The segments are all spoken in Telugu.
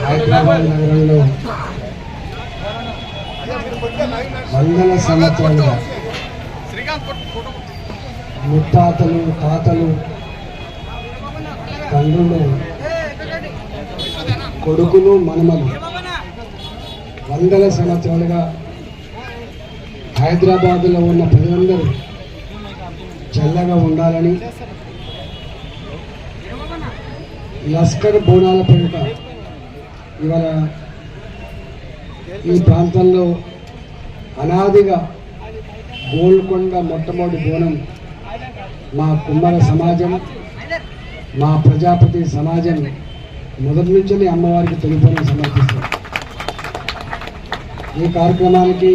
హైదరాబాద్ నగరంలో వందల సంవత్సరాలుగా ముత్తాతలు తాతలు తండ్రులు కొడుకులు మనమలు వందల సంవత్సరాలుగా హైదరాబాదులో ఉన్న ప్రజలందరూ చల్లగా ఉండాలని లస్కర్ బోనాల పేరిట ఇవాళ ఈ ప్రాంతంలో అనాదిగా గోల్కొండ మొట్టమొదటి బోనం మా కుమ్మర సమాజం మా ప్రజాపతి సమాజం మొదటి నుంచి అమ్మవారికి తొలిపోయిన సమర్పిస్తాం. ఈ కార్యక్రమానికి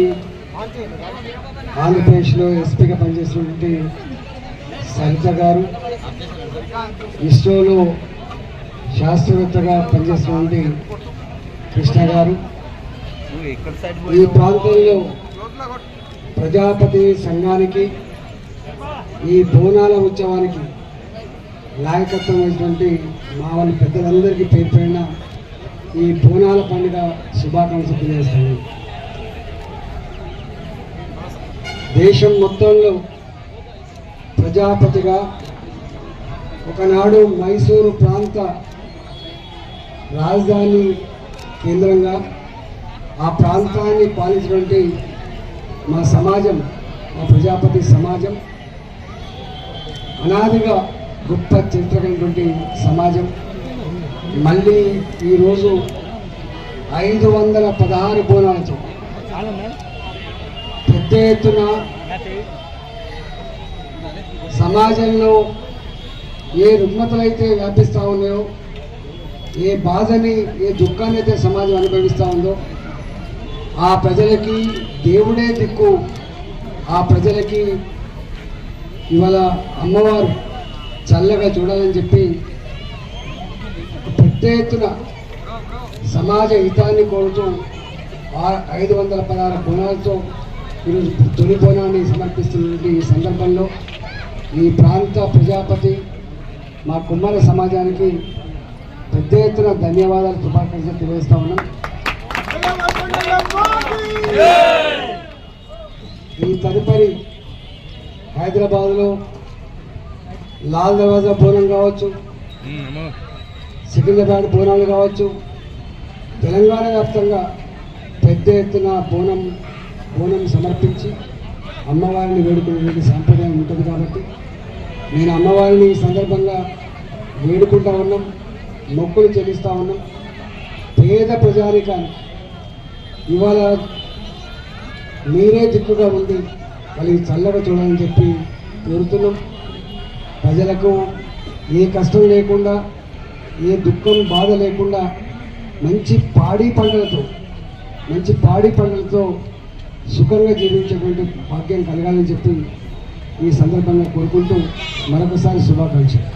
ఆంధ్రప్రదేశ్లో ఎస్పీగా పనిచేసినటువంటి సరిత గారు ఇస్రోలో శాస్త్రవేత్తగా పనిచేసినటువంటి కృష్ణ గారు. ఈ ప్రాంతంలో ప్రజాపతి సంఘానికి ఈ బోనాల ఉత్సవానికి నాయకత్వం వహించినటువంటి మా వాళ్ళ పెద్దలందరికీ పేరు పైన ఈ బోనాల పండుగ శుభాకాంక్షలు తెలియజేస్తాను దేశం మొత్తంలో ప్రజాపతిగా ఒకనాడు మైసూరు ప్రాంత రాజధాని కేంద్రంగా ఆ ప్రాంతాన్ని పాలించినటువంటి మా సమాజం మా ప్రజాపతి సమాజం అనాదిగా గొప్ప చరిత్ర కలిగినటువంటి సమాజం. మళ్ళీ ఈరోజు ఐదు వందల పదహారు బోనాలతో పెద్ద ఎత్తున సమాజంలో ఏ రుగ్మతలైతే వ్యాపిస్తూ ఉన్నాయో ఏ బాధని ఏ దుఃఖాన్ని అయితే సమాజం అనుభవిస్తూ ఉందో ఆ ప్రజలకి దేవుడే దిక్కు. ఆ ప్రజలకి ఇవాళ అమ్మవారు చల్లగా చూడాలని చెప్పి పెద్ద ఎత్తున సమాజ హితాన్ని కోరుతూ ఆ ఐదు వందల పదహారు బోనాలతో ఈరోజు తొలి బోనాన్ని సమర్పిస్తున్నటువంటి ఈ సందర్భంలో ఈ ప్రాంత ప్రజాపతి మా కుమ్మర సమాజానికి పెద్ద ఎత్తున ధన్యవాదాలు శుభాకాంక్షలు తెలియజేస్తా ఉన్నాం. ఈ తదుపరి హైదరాబాద్లో లాల్ దర్వాజా బోనం కావచ్చు సికింద్రాబాద్ బోనాలు కావచ్చు తెలంగాణ వ్యాప్తంగా పెద్ద ఎత్తున బోనం బోనం సమర్పించి అమ్మవారిని వేడుకునేటువంటి సాంప్రదాయం ఉంటుంది కాబట్టి నేను అమ్మవారిని ఈ సందర్భంగా వేడుకుంటా ఉన్నాం. మొక్కులు చెల్లిస్తూ ఉన్నాం. పేద ప్రజానికాన్ని ఇవాళ మీరే దిక్కుగా ఉంది వాళ్ళకి చల్లగా చూడాలని చెప్పి కోరుతున్నాం. ప్రజలకు ఏ కష్టం లేకుండా ఏ దుఃఖం బాధ లేకుండా మంచి పాడి పంటలతో మంచి పాడి పంటలతో సుఖంగా జీవించేటువంటి భాగ్యం కలగాలని చెప్పి ఈ సందర్భంగా కోరుకుంటూ మరొకసారి శుభాకాంక్షలు.